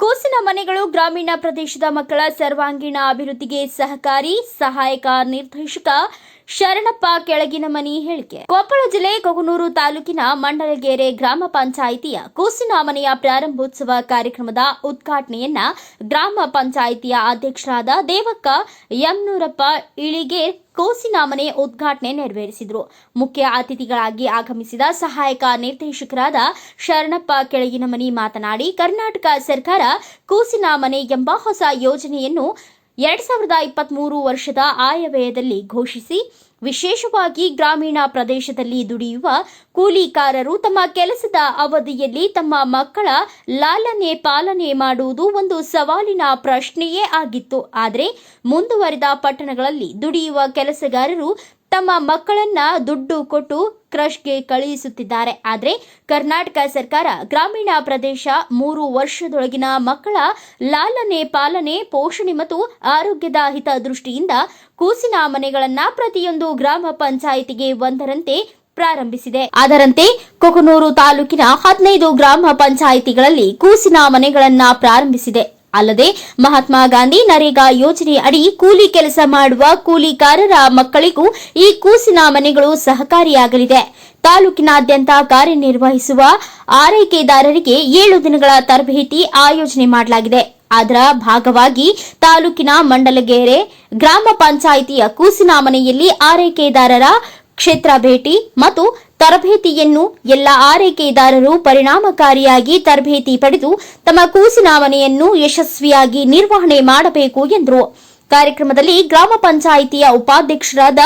ಕೂಸಿನ ಮನೆಗಳು ಗ್ರಾಮೀಣ ಪ್ರದೇಶದ ಮಕ್ಕಳ ಸರ್ವಾಂಗೀಣ ಅಭಿವೃದ್ಧಿಗೆ ಸಹಕಾರಿ ಸಹಾಯಕ ನಿರ್ದೇಶಕ ಶರಣಪ್ಪ ಕೆಳಗಿನ ಮನಿ ಹೇಳಿಕೆ. ಕೊಪ್ಪಳ ಜಿಲ್ಲೆ ಕೊಗನೂರು ತಾಲೂಕಿನ ಮಂಡಲಗೆರೆ ಗ್ರಾಮ ಪಂಚಾಯಿತಿಯ ಕೂಸಿನ ಮನೆಯ ಪ್ರಾರಂಭೋತ್ಸವ ಕಾರ್ಯಕ್ರಮದ ಉದ್ಘಾಟನೆಯನ್ನ ಗ್ರಾಮ ಪಂಚಾಯಿತಿಯ ಅಧ್ಯಕ್ಷರಾದ ದೇವಕ್ಕ ಯಮ್ನೂರಪ್ಪ ಇಳಿಗೆ ಕೋಸಿನ ಮನೆ ಉದ್ಘಾಟನೆ ನೆರವೇರಿಸಿದರು. ಮುಖ್ಯ ಅತಿಥಿಗಳಾಗಿ ಆಗಮಿಸಿದ ಸಹಾಯಕ ನಿರ್ದೇಶಕರಾದ ಶರಣಪ್ಪ ಕೆಳಗಿನಮನಿ ಮಾತನಾಡಿ, ಕರ್ನಾಟಕ ಸರ್ಕಾರ ಕೂಸಿನ ಮನೆ ಎಂಬ ಹೊಸ ಯೋಜನೆಯನ್ನು ಎರಡ್ ಸಾವಿರದ ಇಪ್ಪತ್ಮೂರು ವರ್ಷದ ಆಯವ್ಯಯದಲ್ಲಿ ಘೋಷಿಸಿ, ವಿಶೇಷವಾಗಿ ಗ್ರಾಮೀಣ ಪ್ರದೇಶದಲ್ಲಿ ದುಡಿಯುವ ಕೂಲಿಕಾರರು ತಮ್ಮ ಕೆಲಸದ ಅವಧಿಯಲ್ಲಿ ತಮ್ಮ ಮಕ್ಕಳ ಲಾಲನೆ ಪಾಲನೆ ಮಾಡುವುದು ಒಂದು ಸವಾಲಿನ ಪ್ರಶ್ನೆಯೇ ಆಗಿತ್ತು. ಆದರೆ ಮುಂದುವರಿದ ಪಟ್ಟಣಗಳಲ್ಲಿ ದುಡಿಯುವ ಕೆಲಸಗಾರರು ತಮ್ಮ ಮಕ್ಕಳನ್ನ ದುಡ್ಡು ಕೊಟ್ಟು ಕ್ರಷ್ಗೆ ಕಳುಹಿಸುತ್ತಿದ್ದಾರೆ. ಆದರೆ ಕರ್ನಾಟಕ ಸರ್ಕಾರ ಗ್ರಾಮೀಣ ಪ್ರದೇಶ ಮೂರು ವರ್ಷದೊಳಗಿನ ಮಕ್ಕಳ ಲಾಲನೆ ಪಾಲನೆ, ಪೋಷಣೆ ಮತ್ತು ಆರೋಗ್ಯದ ಹಿತದೃಷ್ಟಿಯಿಂದ ಕೂಸಿನ ಮನೆಗಳನ್ನು ಪ್ರತಿಯೊಂದು ಗ್ರಾಮ ಪಂಚಾಯಿತಿಗೆ ಒಂದರಂತೆ ಪ್ರಾರಂಭಿಸಿದೆ. ಅದರಂತೆ ಕೊಕನೂರು ತಾಲೂಕಿನ ಹದಿನೈದು ಗ್ರಾಮ ಪಂಚಾಯಿತಿಗಳಲ್ಲಿ ಕೂಸಿನ ಮನೆಗಳನ್ನು ಪ್ರಾರಂಭಿಸಿದೆ. ಅಲ್ಲದೆ ಮಹಾತ್ಮ ಗಾಂಧಿ ನರೇಗಾ ಯೋಜನೆ ಅಡಿ ಕೂಲಿ ಕೆಲಸ ಮಾಡುವ ಕೂಲಿಕಾರರ ಮಕ್ಕಳಿಗೂ ಈ ಕೂಸಿನ ಮನೆಗಳು ಸಹಕಾರಿಯಾಗಲಿದೆ. ತಾಲೂಕಿನಾದ್ಯಂತ ಕಾರ್ಯನಿರ್ವಹಿಸುವ ಆರೈಕೆದಾರರಿಗೆ ಏಳು ದಿನಗಳ ತರಬೇತಿ ಆಯೋಜನೆ ಮಾಡಲಾಗಿದೆ. ಅದರ ಭಾಗವಾಗಿ ತಾಲೂಕಿನ ಮಂಡಲಗೆರೆ ಗ್ರಾಮ ಪಂಚಾಯಿತಿಯ ಕೂಸಿನ ಮನೆಯಲ್ಲಿ ಆರೈಕೆದಾರರ ಕ್ಷೇತ್ರ ಭೇಟಿ ಮತ್ತು ತರಬೇತಿಯನ್ನು ಎಲ್ಲ ಆರೈಕೆದಾರರು ಪರಿಣಾಮಕಾರಿಯಾಗಿ ತರಬೇತಿ ಪಡೆದು ತಮ್ಮ ಕೂಸಿನಾವಣೆಯನ್ನು ಯಶಸ್ವಿಯಾಗಿ ನಿರ್ವಹಣೆ ಮಾಡಬೇಕು ಎಂದರು. ಕಾರ್ಯಕ್ರಮದಲ್ಲಿ ಗ್ರಾಮ ಪಂಚಾಯಿತಿಯ ಉಪಾಧ್ಯಕ್ಷರಾದ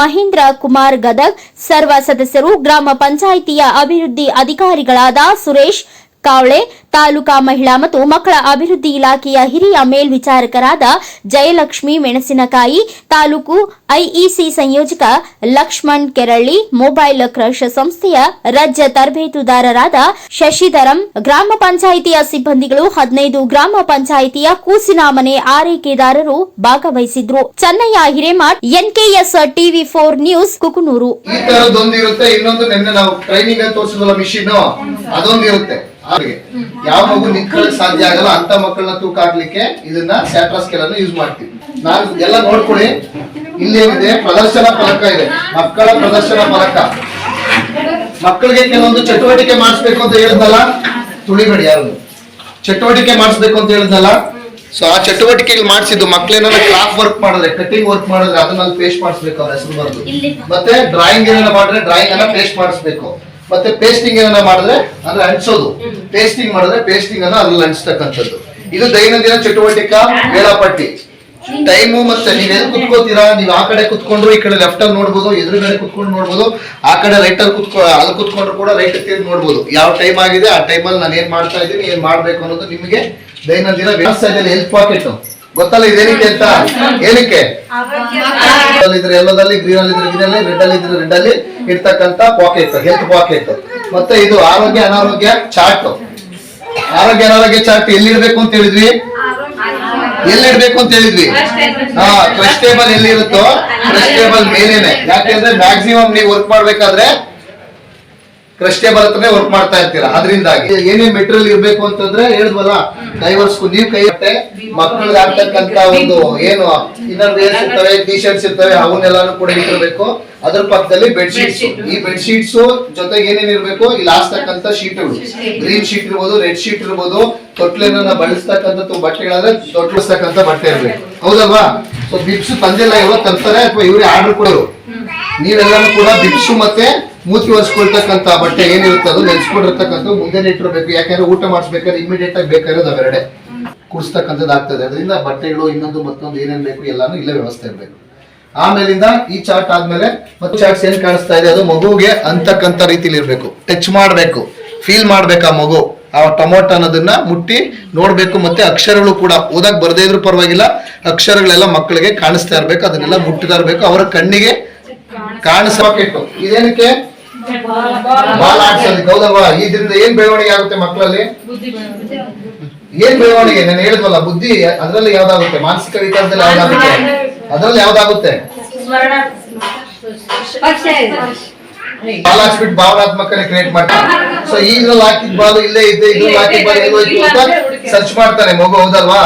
ಮಹೇಂದ್ರ ಕುಮಾರ್ ಗದಗ್, ಸರ್ವ ಸದಸ್ಯರು, ಗ್ರಾಮ ಪಂಚಾಯಿತಿಯ ಅಭಿವೃದ್ಧಿ ಅಧಿಕಾರಿಗಳಾದ ಸುರೇಶ್ ಕಾವಳೆ, ತಾಲೂಕಾ ಮಹಿಳಾ ಮತ್ತು ಮಕ್ಕಳ ಅಭಿವೃದ್ಧಿ ಇಲಾಖೆಯ ಹಿರಿಯ ಮೇಲ್ವಿಚಾರಕರಾದ ಜಯಲಕ್ಷ್ಮಿ ಮೆಣಸಿನಕಾಯಿ, ತಾಲೂಕು ಐಇಸಿ ಸಂಯೋಜಕ ಲಕ್ಷ್ಮಣ್ ಕೆರಳ್ಳಿ, ಮೊಬೈಲ್ ಕ್ರಷ್ ಸಂಸ್ಥೆಯ ರಾಜ್ಯ ತರಬೇತುದಾರರಾದ ಶಶಿಧರಂ, ಗ್ರಾಮ ಪಂಚಾಯಿತಿಯ ಸಿಬ್ಬಂದಿಗಳು, ಹದಿನೈದು ಗ್ರಾಮ ಪಂಚಾಯಿತಿಯ ಕೂಸಿನ ಮನೆ ಆರೈಕೆದಾರರು ಭಾಗವಹಿಸಿದ್ರು. Chennayya Hiremath, NKS TV four news, Kukanur. ಇನ್ನೊಂದು ನಾವು ಟ್ರೈನಿಂಗ್ ತೋರಿಸಿದ ಮಿಷಿನ್ ಅದೊಂದು ಹಾಗೆ ಯಾವ ಮಗು ನಿಂತ್ಕೊಳ್ಳಕ್ ಸಾಧ್ಯ ಆಗಲ್ಲ ಅಂತ ಮಕ್ಕಳನ್ನ ತೂಕ ಹಾಕ್ಲಿಕ್ಕೆ ಇದನ್ನ ಸ್ಯಾಟ್ರಾ ಸ್ಕೇಲ್ ಅನ್ನು ಯೂಸ್ ಮಾಡ್ತೀವಿ. ನಾನು ಎಲ್ಲ ನೋಡ್ಕೊಳ್ಳಿ. ಇಲ್ಲೇನಿದೆ? ಪ್ರದರ್ಶನ ಫಲಕ ಇದೆ. ಮಕ್ಕಳ ಪ್ರದರ್ಶನ ಫಲಕ. ಮಕ್ಕಳಿಗೆ ಕೆಲವೊಂದು ಚಟುವಟಿಕೆ ಮಾಡಿಸ್ಬೇಕು ಅಂತ ಹೇಳಿದ್ನಲ್ಲ? ತುಳಿಬೇಡಿ ಯಾರು ಚಟುವಟಿಕೆ ಮಾಡಿಸ್ಬೇಕು ಅಂತ ಹೇಳಿದ್ನಲ್ಲ? ಸೊ ಆ ಚಟುವಟಿಕೆಗಳು ಮಾಡಿಸಿದ್ದು ಮಕ್ಳೇನಾರ ಕ್ರಾಫ್ಟ್ ವರ್ಕ್ ಮಾಡಿದ್ರೆ ಕಟಿಂಗ್ ವರ್ಕ್ ಮಾಡಿದ್ರೆ ಅದನ್ನ ಪೇಸ್ಟ್ ಮಾಡಿಸ್ಬೇಕು ಅವ್ರ ಹೆಸರು ಬರ್ದು. ಮತ್ತೆ ಡ್ರಾಯಿಂಗ್ ಏನಾರ ಮಾಡಿದ್ರೆ ಡ್ರಾಯಿಂಗ್ ಅನ್ನ ಪೇಸ್ಟ್ ಮಾಡಿಸ್ಬೇಕು. ಮತ್ತೆ ಪೇಸ್ಟಿಂಗ್ ಏನ ಮಾಡಿದ್ರೆ ಅಂದ್ರೆ ಅಂಟಿಸೋದು ಪೇಸ್ಟಿಂಗ್ ಮಾಡಿದ್ರೆ ಪೇಸ್ಟಿಂಗ್ ಅನ್ನ ಅದ್ರಲ್ಲಿ ಅಂಟಿಸ್ತಕ್ಕಂಥದ್ದು ಇದು ದೈನಂದಿನ ಚಟುವಟಿಕೆ ವೇಳಾಪಟ್ಟಿ. ಟೈಮು ಮತ್ತೆ ನೀವ್ ಎಲ್ಲಿ ಕುತ್ಕೋತೀರಾ? ನೀವು ಆ ಕಡೆ ಕುತ್ಕೊಂಡ್ರು ಈ ಕಡೆ ಲೆಫ್ಟ್ ಅಲ್ಲಿ ನೋಡ್ಬೋದು ಎದುರುಗಡೆ ಕುತ್ಕೊಂಡು ನೋಡ್ಬೋದು. ಆ ಕಡೆ ರೈಟ್ ಅಲ್ಲಿ ಕುತ್ಕೊ ಅಲ್ಲಿ ಕುತ್ಕೊಂಡ್ರು ಕೂಡ ರೈಟ್ ತಿರುಗಿ ನೋಡ್ಬೋದು. ಯಾವ ಟೈಮ್ ಆಗಿದೆ ಆ ಟೈಮಲ್ಲಿ ನಾನು ಏನ್ ಮಾಡ್ತಾ ಇದ್ದೀನಿ ಏನ್ ಮಾಡ್ಬೇಕು ಅನ್ನೋದು ನಿಮಗೆ ದೈನಂದಿನ ವ್ಯವಸ್ಥೆ ಹೆಲ್ತ್ ಪಾಕೆಟ್ ಗೊತ್ತಲ್ಲ ಇದೇನಿದೆ ಅಂತ? ಏನಕ್ಕೆ? ಇದ್ರೆ ಎಲ್ಲದಲ್ಲಿ ಗ್ರೀನ್ ಅಲ್ಲಿ ಇದ್ರೆ ಗ್ರೀನ್ ಅಲ್ಲಿ ರೆಡ್ ಅಲ್ಲಿ ಇದ್ರೆ ರೆಡ್ ಅಲ್ಲಿ ಇರ್ತಕ್ಕಂತ ಪಾಕೆಟ್ ಹೆಲ್ತ್ ಪಾಕೆಟ್ ಮತ್ತೆ ಇದು ಆರೋಗ್ಯ ಅನಾರೋಗ್ಯ ಚಾರ್ಟ್ ಆರೋಗ್ಯ ಅನಾರೋಗ್ಯ ಚಾರ್ಟ್ ಎಲ್ಲಿರ್ಬೇಕು ಅಂತ ಹೇಳಿದ್ವಿ ಎಲ್ಲಿಡ್ಬೇಕು ಅಂತ ಹೇಳಿದ್ವಿ ಹಾ ಕ್ರಶ್ ಟೇಬಲ್ ಎಲ್ಲಿರುತ್ತೋ ಕ್ರಶ್ ಟೇಬಲ್ ಮೇಲೇನೆ ಯಾಕೆಂದ್ರೆ ಮ್ಯಾಕ್ಸಿಮಮ್ ನೀವು ವರ್ಕ್ ಮಾಡ್ಬೇಕಾದ್ರೆ ಕ್ರಶ್ ಟೇಬಲ್ ವರ್ಕ್ ಮಾಡ್ತಾ ಇರ್ತೀರಾ? ಅದರಿಂದಾಗಿ. ಏನೇ ಮೆಟೀರಿಯಲ್ ಇರ್ಬೇಕು ಅಂತಂದ್ರೆ ಹೇಳಿದ್ವಲ್ಲ ಡೈವರ್ಸ್ ನೀವ್ ಕೈ ಇರುತ್ತೆ ಮಕ್ಕಳಿಗೆ ಆಗ್ತಕ್ಕಂತ ಒಂದು ಏನು ಇನ್ನೊಂದು ಏನ್ ಇರ್ತವೆ ಟಿ ಶರ್ಟ್ಸ್ ಇರ್ತವೆ ಅವನ್ನೆಲ್ಲಾನು ಕೂಡ ಇಟ್ಟಿರ್ಬೇಕು. ಅದ್ರ ಪಕ್ಕದಲ್ಲಿ ಬೆಡ್ ಶೀಟ್ಸ್ ಈ ಬೆಡ್ ಶೀಟ್ಸ್ ಜೊತೆಗೆ ಏನೇನ್ ಇರ್ಬೇಕು? ಇಲ್ಲಿ ಹಾಸ್ತಕ್ಕಂತ ಶೀಟ್ಗಳು ಗ್ರೀನ್ ಶೀಟ್ ಇರ್ಬೋದು ರೆಡ್ ಶೀಟ್ ಇರ್ಬೋದು ತೊಟ್ಲೆನ ಬಳಸ್ತಕ್ಕಂಥ ಬಟ್ಟೆಗಳಾದ್ರೆ ತೊಟ್ಲಿಸ್ತಕ್ಕಂಥ ಬಟ್ಟೆ ಇರ್ಬೇಕು. ಹೌದಲ್ವಾ? ಸೊ ಬಿಪ್ಸ್ ತಂದೆಲ್ಲ ಯಾವಾಗ ತರ್ತಾರೆ? ಅಥವಾ ಇವರೇ ಆರ್ಡರ್ ಕೊಡೋರು? ನೀವೆಲ್ಲಾನು ಕೂಡ ಬಿಪ್ಸು ಮತ್ತೆ ಮೂತಿ ಹೊಸ್ಕೊಳ್ತಕ್ಕಂತ ಬಟ್ಟೆ ಏನಿರುತ್ತೆ ಅದು ನೆನ್ಸ್ಕೊಂಡಿರ್ತಕ್ಕಂಥ ಮುಂದೆ ಇಟ್ಟಿರಬೇಕು ಯಾಕಂದ್ರೆ ಊಟ ಮಾಡಿಸ್ಬೇಕಾದ್ರೆ ಇಮಿಡಿಯೇಟ್ ಆಗಿ ಬೇಕಾಗಿರೋದು ಅವೆರಡೆ. ಕುಡಿಸ್ತಕ್ಕಂಥದ್ದು ಆಗ್ತದೆ ಅದರಿಂದ ಬಟ್ಟೆಗಳು ಇನ್ನೊಂದು ಮತ್ತೊಂದು ಏನೇನು ಬೇಕು ಎಲ್ಲಾನು ಇಲ್ಲೇ ವ್ಯವಸ್ಥೆ ಇರಬೇಕು. ಆಮೇಲಿಂದ ಈ ಚಾರ್ಟ್ ಆದ್ಮೇಲೆ ಮತ್ತೆ ಚಾರ್ಟ್ಸ್ ಏನ್ ಕಾಣಿಸ್ತಾ ಇದೆ? ಅದು ಮಗುಗೆ ಅಂತಕ್ಕಂಥ ರೀತಿಲಿ ಇರಬೇಕು. ಟಚ್ ಮಾಡಬೇಕು. ಫೀಲ್ ಮಾಡ್ಬೇಕು ಆ ಮಗು. ಆ ಟೊಮೊಟೊ ಅನ್ನೋದನ್ನ ಮುಟ್ಟಿ ನೋಡ್ಬೇಕು ಮತ್ತೆ ಅಕ್ಷರಗಳು ಕೂಡ ಓದಕ್ ಬರದೇ ಇದ್ರೂ ಪರವಾಗಿಲ್ಲ. ಅಕ್ಷರಗಳೆಲ್ಲ ಮಕ್ಕಳಿಗೆ ಕಾಣಿಸ್ತಾ ಇರ್ಬೇಕು. ಅದನ್ನೆಲ್ಲ ಮುಟ್ಟಿತಾ ಅವರ ಕಣ್ಣಿಗೆ ಕಾಣಿಸಬೇಕಿತ್ತು. ಇದೇನಕ್ಕೆ? ಬಾಲ ಆಡ್ಸೋದಕ್ಕೆ ಹೌದಲ್ವಾ ಇದರಿಂದ ಏನ್ ಬೆಳವಣಿಗೆ ಆಗುತ್ತೆ ಮಕ್ಕಳಲ್ಲಿ? ಏನ್ ಬೆಳವಣಿಗೆ? ನಾನು ಹೇಳಿದ್ವಲ್ಲ, ಬುದ್ಧಿ ಅದ್ರಲ್ಲಿ ಯಾವ್ದಾಗುತ್ತೆ? ಮಾನಸಿಕ ವಿಕಾಸದಲ್ಲಿ ಯಾವ್ದಾಗುತ್ತೆ? ಅದ್ರಲ್ಲಿ ಯಾವ್ದಾಗುತ್ತೆ? ಬಾಲ್ ಹಾಕ್ಸ್ಬಿಟ್ಟು ಭಾವನಾತ್ಮಕನೇ ಕ್ರಿಯೇಟ್ ಮಾಡ್ತಾರೆ. ಸೊ ಇದ್ರಲ್ಲಿ ಹಾಕಿದ ಬಾಲ್ ಇಲ್ಲೇ ಇದೆ, ಇದ್ರಲ್ಲಿ ಹಾಕಿದ ಬಾಲ್ ಎಲ್ಲೋಯ್ತು ಅಂತ ಸರ್ಚ್ ಮಾಡ್ತಾನೆ ಮಗು ಹೌದಲ್ವಾ?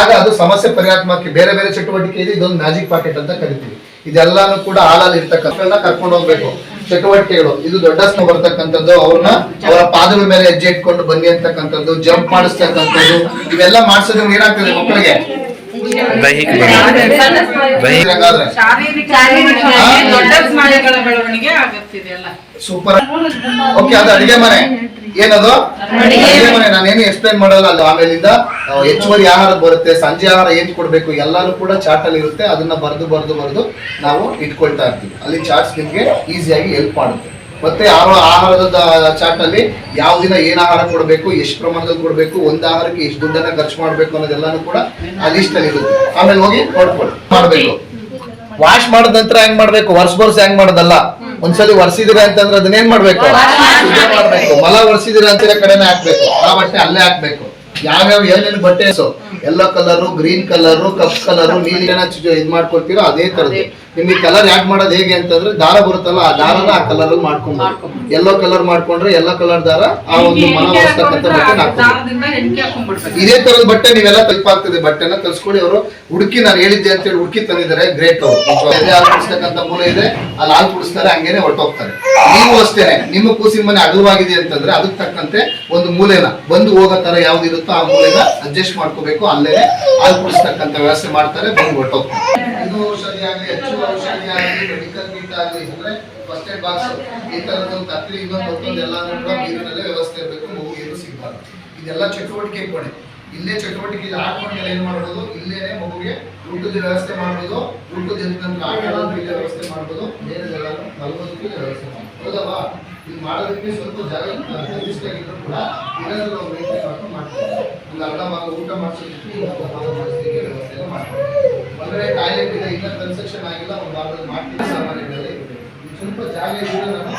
ಆಗ ಅದು ಸಮಸ್ಯೆ ಪರಿಹಾರಕ್ಕೆ ಬೇರೆ ಬೇರೆ ಚಟುವಟಿಕೆ ಇದೆ. ಇದೊಂದು ಮ್ಯಾಜಿಕ್ ಪಾಕೆಟ್ ಅಂತ ಕರಿತೀವಿ. ಇದೆಲ್ಲಾನು ಕೂಡ ಆಳಲ್ಲಿ ಇರ್ತಕ್ಕಂಥ ಕರ್ಕೊಂಡು ಹೋಗ್ಬೇಕು. ಚಟುವಟಿಕೆಗಳು. ಇದು ದೊಡ್ಡ ಸ್ನ ಬರ್ತಕ್ಕಂಥದ್ದು. ಅವ್ರನ್ನ ಅವರ ಪಾದಗಳ ಮೇಲೆ ಹೆಜ್ಜೆ ಇಟ್ಕೊಂಡು ಬನ್ನಿ ಅಂತಕ್ಕಂಥದ್ದು ಜಂಪ್ ಮಾಡಿಸ್ತಕ್ಕಂಥದ್ದು ಇವೆಲ್ಲ ಮಾಡಿಸೋದ್ರಿಂದ ಏನಾಗ್ತದೆ ಮಕ್ಕಳಿಗೆ? ಸೂಪರ್. ಓಕೆ ಅದು ಅಡಿಗೆ ಮನೆ. ಏನದು? ನಾನೇನು ಎಕ್ಸ್ಪ್ಲೈನ್ ಮಾಡಲ್ಲ ಅದು ಆಮೇಲಿಂದ ಹೆಚ್ಚುವರಿ ಆಹಾರ ಬರುತ್ತೆ ಸಂಜೆ ಆಹಾರ ಏನ್ ಕೊಡ್ಬೇಕು ಎಲ್ಲಾನು ಕೂಡ ಚಾರ್ಟ್ ಅಲ್ಲಿ ಇರುತ್ತೆ ಅದನ್ನ ಬರೆದು ಬರೆದು ಬರೆದು ನಾವು ಇಟ್ಕೊಳ್ತಾ ಇರ್ತೀವಿ. ಅಲ್ಲಿ ಚಾರ್ಟ್ಸ್ ನಿಮ್ಗೆ ಈಸಿಯಾಗಿ ಹೆಲ್ಪ್ ಮಾಡುತ್ತೆ. ಮತ್ತೆ ಆಹಾರ ಆಹಾರದ ಚಾರ್ಟ್ ಅಲ್ಲಿ ಯಾವ ದಿನ ಏನ್ ಆಹಾರ ಕೊಡಬೇಕು ಎಷ್ಟು ಪ್ರಮಾಣದಲ್ಲಿ ಕೊಡಬೇಕು ಒಂದ್ ಆಹಾರಕ್ಕೆ ಎಷ್ಟು ದುಡ್ಡನ್ನ ಖರ್ಚು ಮಾಡ್ಬೇಕು ಅನ್ನೋದೆಲ್ಲಾನು ಕೂಡ ಆ ಲಿಸ್ಟ್ ಅಲ್ಲಿ ಇರುತ್ತೆ. ಆಮೇಲೆ ಹೋಗಿ ನೋಡ್ಕೊಳ್ಳಿ. ಮಾಡ್ಬೇಕು. ವಾಶ್ ಮಾಡಿದ ನಂತರ ಹೆಂಗ್ ಮಾಡ್ಬೇಕು? ವರ್ಷ ವರ್ಷ ಹೆಂಗ್ ಮಾಡೋದಲ್ಲ? ಒಂದ್ಸಲಿ ಒರ್ಸಿದಿರ ಅಂತಂದ್ರೆ ಅದನ್ನೇನ್ ಮಾಡ್ಬೇಕು? ಮಲ ಒರ್ಸಿದಿರ ಅಂತಿರೋ ಕಡೆನೆ ಹಾಕ್ಬೇಕು. ಆ ಬಟ್ಟೆ ಅಲ್ಲೇ ಹಾಕ್ಬೇಕು. ಯಾವ್ಯಾವ ಏನೇನು ಬಟ್ಟೆ ಎಲ್ಲೋ ಕಲರು ಗ್ರೀನ್ ಕಲರು ಕಪ್ ಕಲರು ನೀಲಿ ಏನೋ ಇದ್ ಮಾಡ್ಕೊಳ್ತೀರೋ ಅದೇ ತರದ್ದು. ನಿಮ್ಗೆ ಕಲರ್ ಯಾಕೆ ಮಾಡೋದು ಹೇಗೆ ಅಂತಂದ್ರೆ ದಾರ ಬರುತ್ತಲ್ಲ ಆ ದಾರನ ಆ ಕಲರ್ ಅಲ್ಲಿ ಮಾಡ್ಕೊಂಡು ಎಲ್ಲೋ ಕಲರ್ ಮಾಡ್ಕೊಂಡ್ರೆ ಎಲ್ಲೋ ಕಲರ್ ದಾರ ಆ ಒಂದು ಬಟ್ಟೆ ಇದೇ ತರದ ಬಟ್ಟೆ ನೀವೆಲ್ಲ ತಲುಪಾಗ್ತದೆ. ಬಟ್ಟೆನ ತಲ್ಸ್ಕೊಳ್ಳಿ ಅವರು. ಹುಡುಕಿ ನಾನು ಹೇಳಿದ್ದೆ ಅಂತ ಹೇಳಿ ಹುಡುಕಿ ತಂದಿದ್ದಾರೆ. ಗ್ರೇಟ್ ಅವರು. ಹಾಲು ಕುಡಿಸ್ತಕ್ಕಂಥ ಮೂಲ ಇದೆ. ಅಲ್ಲಿ ಹಾಲು ಕುಡಿಸ್ತಾರೆ ಹಂಗೇನೆ ಹೊರಟೋಗ್ತಾರೆ. ನೀವು ಅಷ್ಟೇ ನಿಮ್ಮ ಕೂಸಿನ ಮನೆ ಅಗಲವಾಗಿದೆ ಅಂತಂದ್ರೆ ಅದಕ್ಕೆ ತಕ್ಕಂತೆ ಒಂದು ಮೂಲೆನ. ಬಂದು ಹೋಗೋ ತರ ಯಾವ್ದು ಇರುತ್ತೋ ಆ ಅಡ್ಜಸ್ಟ್ ಮಾಡ್ಕೋಬೇಕು ಅಲ್ಲೇ ಹಾಲು ಕುಡಿಸ್ತಕ್ಕಂಥ ವ್ಯವಸ್ಥೆ ಮಾಡ್ತಾರೆ ಬಂದ್ಬಿಟ್ಟು ಹೊರಟೋಗ್ತಾರೆ. ಇದು ಔಷಧಿ ಆಗಲಿ ಹೆಚ್ಚು ಔಷಧಿ ಆಗಲಿ ಮೆಡಿಕಲ್ ಕಿಟ್ ಆಗಲಿ ಅಂದ್ರೆ ಫಸ್ಟ್ ಏಡ್ ಬಾಕ್ಸ್ ಈ ತರದೊಂದು ಕತ್ರಿ, ಇನ್ನೊಂದು ಮತ್ತೊಂದು ಎಲ್ಲಾನು ಕೂಡ ವ್ಯವಸ್ಥೆ ಇರಬೇಕು, ಮಗು, ಏನು ಇದೆಲ್ಲ ಚಟುವಟಿಕೆ ಕೊಡಿ. ಇಲ್ಲೇ ಚಟುವಟಿಕೆ ಆಡ್ಕೊಂಡ್ಮೇಲೆ ಏನ್ ಮಾಡ್ಬೋದು? ಇಲ್ಲೇನೆ ಮಗುಗೆ ಊಟದ ವ್ಯವಸ್ಥೆ ಮಾಡ್ಬೋದು. ಊಟದ ಆಟ ವ್ಯವಸ್ಥೆ ಮಾಡ್ಬೋದು. ಬೇರೆದೆಲ್ಲ ಇಲ್ಲೇ ವ್ಯವಸ್ಥೆ ಮಾಡ್ಬೋದು. ಹೌದಲ್ವಾ? ಇದು ಮಾಡೋದಕ್ಕೆ ಸ್ವಲ್ಪ ಜಾಗ ನಿರ್ದಿಷ್ಟ ಆಗಿದ್ರು ಕೂಡ ಏನಾದರೂ ನಾವು ಮೇಂಟೈನ್ ಮಾಡ್ಕೊಂಡು ಮಾಡ್ತೀವಿ ಒಂದು ಅರ್ಧ ಭಾಗ ಊಟ ಮಾಡಿಸೋದಕ್ಕೆ ಇನ್ನೊಂದು ಭಾಗ ಮಾಡಿಸೋದಕ್ಕೆ ವ್ಯವಸ್ಥೆಯನ್ನು ಮಾಡ್ತೀವಿ ಅಂದರೆ ಟಾಯ್ಲೆಟ್ ಇದೆ ಇಲ್ಲ ಕನ್ಸ್ಟ್ರಕ್ಷನ್ ಆಗಿಲ್ಲ ಒಂದು ಭಾಗದಲ್ಲಿ ಮಾಡ್ತೀವಿ ಸಾಮಾನ್ಯಗಳಲ್ಲಿ ಸ್ವಲ್ಪ ಜಾಗ ಇದ್ರೆ ನಾನು?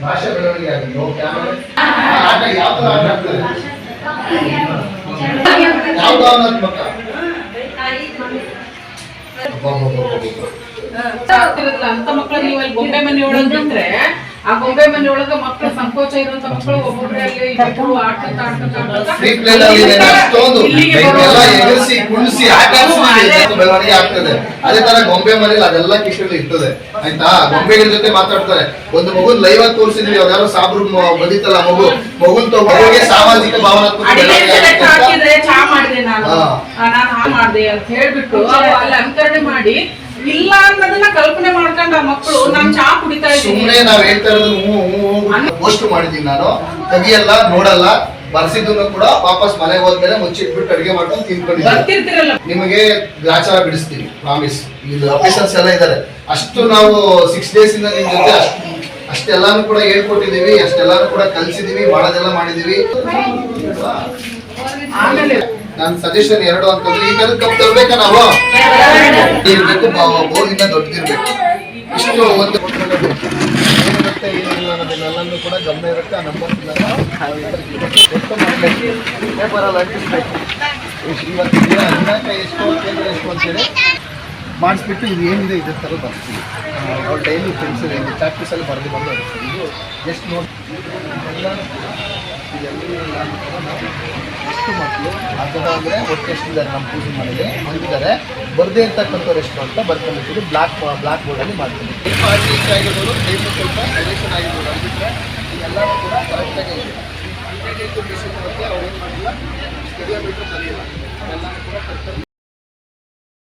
ಭಾಷೆ ಬೆಳವಣಿಗೆ ಆಗಿದೆ ಯಾವ ಥರ ಆಟ ಆಡ್ತಾರೆ ಅಂತ ಮಕ್ಕಳು ನೀವು ಅಲ್ಲಿ ಗೊಂಬೆ ಮನೆ ಒಳಗೆ ಬಿಟ್ರೆ ಆ ಗೊಂಬೆ ಮನೆ ಒಳಗ ಮಕ್ಕಳು ಸಂಕೋಚ ಇರುವಂತ ಮಕ್ಕಳು ಒಬ್ಬೊಬ್ಬರೇ ಅಲ್ಲಿ ಇಬ್ಬರು ಆಡ್ಕೊತ ಆಡ್ಕೊತ. ಎಗರಿಸಿ ಕುಣಿಸಿ ಬೆಳವಣಿಗೆ ಆಗ್ತದೆ. ಅದೇ ತರ ಗೊಂಬೆ ಮನೇಲಿ ಅದೆಲ್ಲ ಕಿಶೋರಿ ಇರ್ತದೆ. ಆಯ್ತಾ? ಗೊಂಬೆಗಳ ಜೊತೆ ಮಾತಾಡ್ತಾರೆ. ಒಂದು ಮಗುನ್ ಲೈವ್ ಆಗಿ ತೋರಿಸಿದ್ವಿ ಯಾವ್ದಾದ್ರು ಸಾಬ್ರು ಬಂದಿತ್ತಲ್ಲ ಮಗು. ಮಗುನ್ ತಗೋ ಮಗುಗೆ ಸಾಮಾಜಿಕ ಭಾವನಾತ್ಮಕ ಬೆಳವಣಿಗೆ ಚಾ ಮಾಡಿದೆ ನಾನು. ನಾನು ಹಾ ಮಾಡಿದೆ ಅಂತ ಹೇಳ್ಬಿಟ್ಟು ಅಲ್ಲ ಅಲ್ಲಿ ಅನುಕರಣೆ ಮಾಡಿ ಇಲ್ಲ ಅನ್ನೋದನ್ನ ಕಲ್ಪನೆ ಮಾಡ್ಕೊಂಡ ಮಕ್ಕಳು ನಾನ್ ಚಾ ಕುಡಿತಾ ಸುಮ್ನೆ ಇದ್ದೀನಿ ನಾವ್ ಹೇಳ್ತಾ ಇರೋದು ಪೋಸ್ಟ್ ಮಾಡಿದೀನಿ ನಾನು. ತೆಗಿಯಲ್ಲ ನೋಡಲ್ಲ ಬರ್ಸಿದ್ದನ್ನು ಕೂಡ ವಾಪಸ್ ಮನೆಗೆ ಹೋದ್ಮೇಲೆ ಮುಚ್ಚಿಟ್ಬಿಟ್ಟು ಅಡಿಗೆ ಮಾಡ್ಕೊಂಡು ತಿನ್ಕೊಂಡು ಬರ್ತಿರ್ತಿರಲ್ಲ. ನಿಮಗೆ ಗ್ರಾಚಾರ ಬಿಡಿಸ್ತೀವಿ ಪ್ರಾಮಿಸ್ ಇದು ಆಫೀಸರ್ಸ್ ಎಲ್ಲ ಇದ್ದಾರೆ ಅಷ್ಟು ನಾವು ಸಿಕ್ಸ್ ಡೇಸ್ ಇಂದ ನಿಮ್ ಜೊತೆ ಅಷ್ಟು ಅಷ್ಟೆಲ್ಲಾನು ಕೂಡ ಹೇಳ್ಕೊಟ್ಟಿದೀವಿ ಅಷ್ಟೆಲ್ಲಾನು ಕೂಡ ಕಲ್ಸಿದೀವಿ ಮಾಡೋದೆಲ್ಲ ಮಾಡಿದೀವಿ. ಆಮೇಲೆ ನನ್ನ ಸಜೆಷನ್ ಎರಡು ಅಂತಂದ್ರೆ ಈ ಕಪ್ ತರ್ಬೇಕ ನಾವು? ಇರ್ಬೇಕು ದೊಡ್ಡದಿರ್ಬೇಕು. ಇಷ್ಟು ಒಂದು ಕೂಡ ಇರುತ್ತೆ ಆ ನಂಬರ್ ಎಷ್ಟು ಎಷ್ಟು ಮಾಡಿಸ್ಬಿಟ್ಟು ಇದು ಏನಿದೆ ಇದ್ರ ತರ ಬರ್ತೀವಿ. ಡೈಲಿ ಪೆನ್ಸಿಲ್ ಏನು ಪ್ರಾಕ್ಟೀಸಲ್ಲಿ ಬರ್ದು ಬಂದು. ಇದು ಎಷ್ಟು ನೋಡಿ. ಇದೆಲ್ಲ ಎಷ್ಟು ಮಕ್ಕಳು ಅಥವಾ ಅಂದರೆ ಒಟ್ಟು ಎಷ್ಟಿದ್ದಾರೆ ನಮ್ಮ ಪೂಜೆ ಮನೆಗೆ ಹೊಂದಿದ್ದಾರೆ ಬರದೇ ಇರ್ತಕ್ಕಂಥವ್ರು ಎಷ್ಟು ಅಂತ ಬರ್ಕೊಂಡಿರ್ತೀವಿ ಬ್ಲಾಕ್ ಬ್ಲಾಕ್ ಬೋರ್ಡಲ್ಲಿ ಮಾಡ್ತೀವಿ ಟೈಮ್ ಸ್ವಲ್ಪ ಆಗಿರ್ಬೋದು ಎಲ್ಲ ಕರೆಕ್ಟಾಗಿ ಇದೆ ಏನು ಎಲ್ಲನೂ ಕೂಡ ಕರೆಕ್ಟಾಗಿ